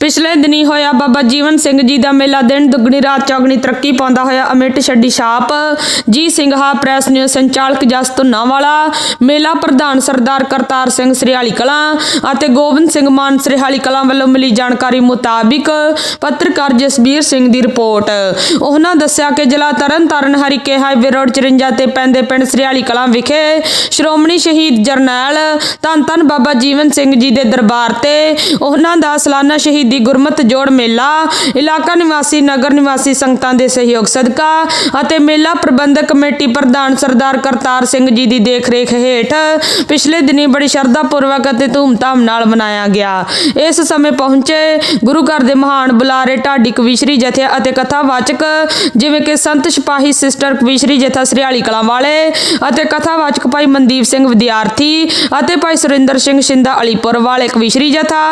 ਪਿਛਲੇ ਦਿਨੀ ਹੋਇਆ ਬਾਬਾ ਜੀਵਨ ਸਿੰਘ ਜੀ ਦਾ ਮੇਲਾ ਦਿਨ ਦੁੱਗਣੀ ਰਾਤ ਚੌਗਣੀ ਤਰੱਕੀ ਪਾਉਂਦਾ ਹੋਇਆ ਅਮਿਟ ਛੱਡੀ ਛਾਪ। ਜੀ ਸਿੰਘਾ ਪ੍ਰੈਸ ਨਿਊਜ਼ ਸੰਚਾਲਕ ਜਸ ਧੁੰਨਾਵਾਲਾ, ਮੇਲਾ ਪ੍ਰਧਾਨ ਸਰਦਾਰ ਕਰਤਾਰ ਸਿੰਘ ਸ੍ਰੀਹਾਲੀ ਕਲਾਂ ਅਤੇ ਗੋਬਿੰਦ ਸਿੰਘ ਮਾਨ ਸ੍ਰੀਹਾਲੀ ਕਲਾਂ ਵੱਲੋਂ ਮਿਲੀ ਜਾਣਕਾਰੀ ਮੁਤਾਬਿਕ ਪੱਤਰਕਾਰ ਜਸਬੀਰ ਸਿੰਘ ਦੀ ਰਿਪੋਰਟ। ਉਹਨਾਂ ਦੱਸਿਆ ਕਿ ਜ਼ਿਲ੍ਹਾ ਤਰਨਤਾਰਨ ਹਰੀਕੇ ਹਾਈਵੇ ਰੋਡ 54 ਤੇ ਪੈਂਦੇ ਪਿੰਡ ਸ੍ਰੀਹਾਲੀ ਕਲਾਂ ਵਿਖੇ ਸ਼੍ਰੋਮਣੀ ਸ਼ਹੀਦ ਜਰਨੈਲ ਧੰਨ ਧੰਨ ਬਾਬਾ ਜੀਵਨ ਸਿੰਘ ਜੀ ਦੇ ਦਰਬਾਰ ਤੇ ਉਹਨਾਂ ਦਾ ਸਾਲਾਨਾ ਸ਼ਹੀਦ ਦੀ ਗੁਰਮਤ ਜੋੜ ਮੇਲਾ, ਇਲਾਕਾ ਨਿਵਾਸੀ, ਨਗਰ ਨਿਵਾਸੀ ਸੰਗਤਾਂ ਦੇ ਸਹਿਯੋਗ ਸਦਕਾ ਅਤੇ ਮੇਲਾ ਪ੍ਰਬੰਧਕ ਕਮੇਟੀ ਪ੍ਰਧਾਨ ਸਰਦਾਰ ਕਰਤਾਰ ਸਿੰਘ ਜੀ ਦੀ ਦੇਖਰੇਖ ਹੇਠ ਪਿਛਲੇ ਦਿਨੀ ਬੜੀ ਸ਼ਰਧਾ ਪੂਰਵਕ ਅਤੇ ਧੂਮਧਾਮ ਨਾਲ ਮਨਾਇਆ ਗਿਆ। ਇਸ ਸਮੇਂ ਪਹੁੰਚੇ ਗੁਰੂ ਘਰ ਦੇ ਮਹਾਨ ਬੁਲਾਰੇ ਢਾਡੀ ਕਵੀਸ਼ਰੀ ਜਥੇ ਅਤੇ ਕਥਾਵਾਚਕ ਜਿਵੇਂ ਕਿ ਸੰਤ ਸਿਪਾਹੀ ਸਿਸਟਰ ਕਵੀਸ਼ਰੀ ਜਥਾ ਸ੍ਰੀਹਾਲੀ ਕਲਾਂ ਵਾਲੇ ਅਤੇ ਕਥਾਵਾਚਕ ਭਾਈ ਮਨਦੀਪ ਸਿੰਘ ਵਿਦਿਆਰਥੀ ਅਤੇ ਭਾਈ ਸੁਰਿੰਦਰ ਸਿੰਘ ਸ਼ਿੰਦਾ ਅਲੀਪੁਰ ਵਾਲੇ ਕਵੀਸ਼ਰੀ ਜਥਾ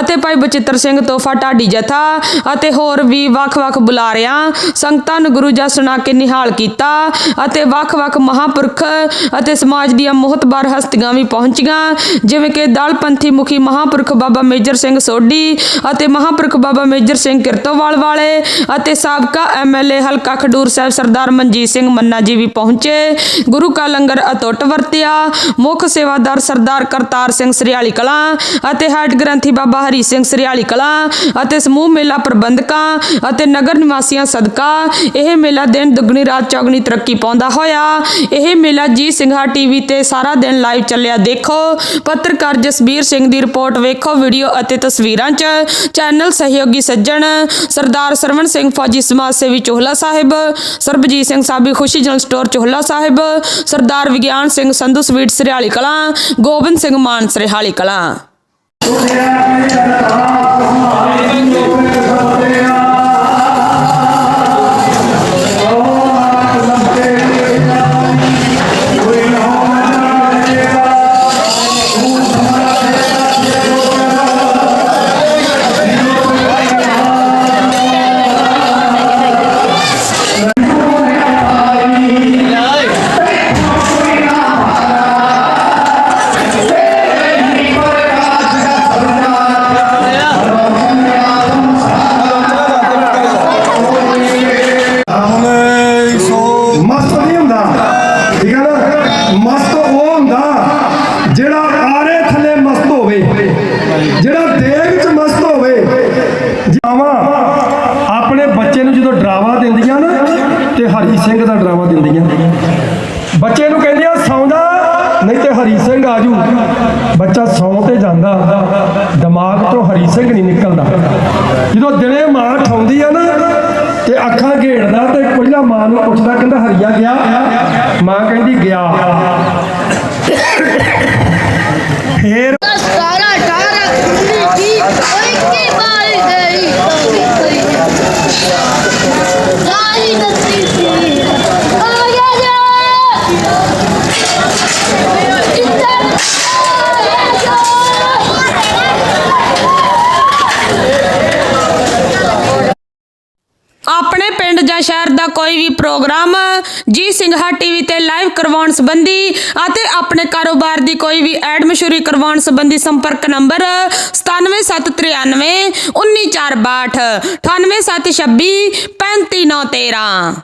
ਅਤੇ ਭਾਈ ਬਚਿੱਤਰ ਸਿੰਘ ਤੋਹਫਾ ਢਾਡੀ ਜਥਾ ਅਤੇ ਹੋਰ ਵੀ ਵੱਖ-ਵੱਖ ਬੁਲਾਰਿਆਂ, ਸੰਗਤਾਂ ਨੂੰ ਗੁਰੂ ਜਸ ਸੁਣਾ ਕੇ ਨਿਹਾਲ ਕੀਤਾ ਅਤੇ ਵੱਖ-ਵੱਖ ਮਹਾਪੁਰਖ ਅਤੇ ਸਮਾਜ ਦੀਆਂ ਮੋਹਤਬਾਰ ਹਸਤੀਆਂ ਵੀ ਪਹੁੰਚੀਆਂ, ਜਿਵੇਂ ਕਿ ਦਲਪੰਥੀ ਮੁਖੀ ਮਹਾਪੁਰਖ ਬਾਬਾ ਮੇਜਰ ਸਿੰਘ ਸੋਢੀ ਅਤੇ ਮਹਾਪੁਰਖ ਬਾਬਾ ਮੇਜਰ ਸਿੰਘ ਕਿਰਤੋਵਾਲ ਵਾਲੇ ਅਤੇ ਸਾਬਕਾ ਐਮਐਲਏ ਹਲਕਾ ਖਡੂਰ ਸਾਹਿਬ ਸਰਦਾਰ ਮਨਜੀਤ ਸਿੰਘ ਮੰਨਾ ਜੀ ਵੀ ਪਹੁੰਚੇ। ਗੁਰੂ ਕਾ ਲੰਗਰ ਅਟੁੱਟ ਵਰਤਿਆ। ਮੁੱਖ ਸੇਵਾਦਾਰ ਸਰਦਾਰ ਕਰਤਾਰ ਸਿੰਘ ਸ੍ਰੀਹਾਲੀ ਕਲਾਂ ਅਤੇ ਹੈਡ ਗ੍ਰੰਥੀ ਬਾਬਾ ਹਰੀ ਸਿੰਘ ਸ੍ਰੀਹਾਲੀ ਕਲਾਂ ਅਤੇ ਸਮੂਹ ਮੇਲਾ ਪ੍ਰਬੰਧਕਾਂ ਅਤੇ ਨਗਰ ਨਿਵਾਸੀਆਂ ਸਦਕਾ। ਇਹ ਮੇਲਾ ਦਿਨ ਦੁੱਗਣੀ ਰਾਤ ਚੌਗਣੀ ਤਰੱਕੀ ਪਾਉਂਦਾ ਹੋਇਆ। ਇਹ ਮੇਲਾ ਜੀ ਸਿੰਘਾ ਟੀਵੀ ਤੇ ਸਾਰਾ ਦਿਨ ਲਾਈਵ ਚੱਲਿਆ ਦੇਖੋ। ਪੱਤਰਕਾਰ ਜਸਬੀਰ ਸਿੰਘ ਦੀ ਰਿਪੋਰਟ ਵੇਖੋ, ਵੀਡੀਓ ਅਤੇ ਤਸਵੀਰਾਂ 'ਚ ਚੈਨਲ ਸਹਿਯੋਗੀ ਸੱਜਣ ਸਰਦਾਰ ਸਰਵਣ ਸਿੰਘ ਫੌਜੀ ਸਮਾਜ ਸੇਵੀ Chohla Sahib, Sarabjit Singh Sabi Khushi general store Chohla Sahib, Sardar Vigyan Singh Sandhu sweet Sariali Kalan, Gobind Singh Mann Sariali Kalan. Bu değerli ya da daha ਸੌਂ ਦਿਮਾਗ ਤੋਂ ਹਰੀ ਸਿੰਘ ਨਹੀਂ ਨਿਕਲਦਾ। ਜਦੋਂ ਦਿਨੇ ਮਾਂ ਠਾਉਂਦੀ ਆ ਨਾ, ਤੇ ਅੱਖਾਂ ਘੇੜਦਾ ਤੇ ਪਹਿਲਾਂ ਮਾਂ ਨੂੰ ਪੁੱਛਦਾ, ਕਹਿੰਦਾ, ਹਰੀਆ ਗਿਆ? ਮਾਂ ਕਹਿੰਦੀ, ਗਿਆ। ਫੇਰ ਸਾਰਾ ਟਾਰਾ ਖੁੱਲੀ ਜੀ ਓਏ ਕੀ ਮਾਰੀ ਗਈ। ਸਾਰੀ ਨਸੀ ਸੀ। ਆ ਗਿਆ ਜਾ ਆਪਣੇ ਪਿੰਡ ਜਾਂ ਸ਼ਹਿਰ ਦਾ ਕੋਈ ਵੀ ਪ੍ਰੋਗਰਾਮ, ਜੀ ਸਿੰਘਾ ਟੀਵੀ ਤੇ ਲਾਈਵ ਕਰਵਾਉਣ ਸੰਬੰਧੀ ਅਤੇ ਆਪਣੇ ਕਾਰੋਬਾਰ ਦੀ ਕੋਈ ਵੀ ਐਡ ਮਸ਼ਹੂਰੀ ਕਰਵਾਉਣ ਸੰਬੰਧੀ ਸੰਪਰਕ ਨੰਬਰ 97793 19462 98726 35913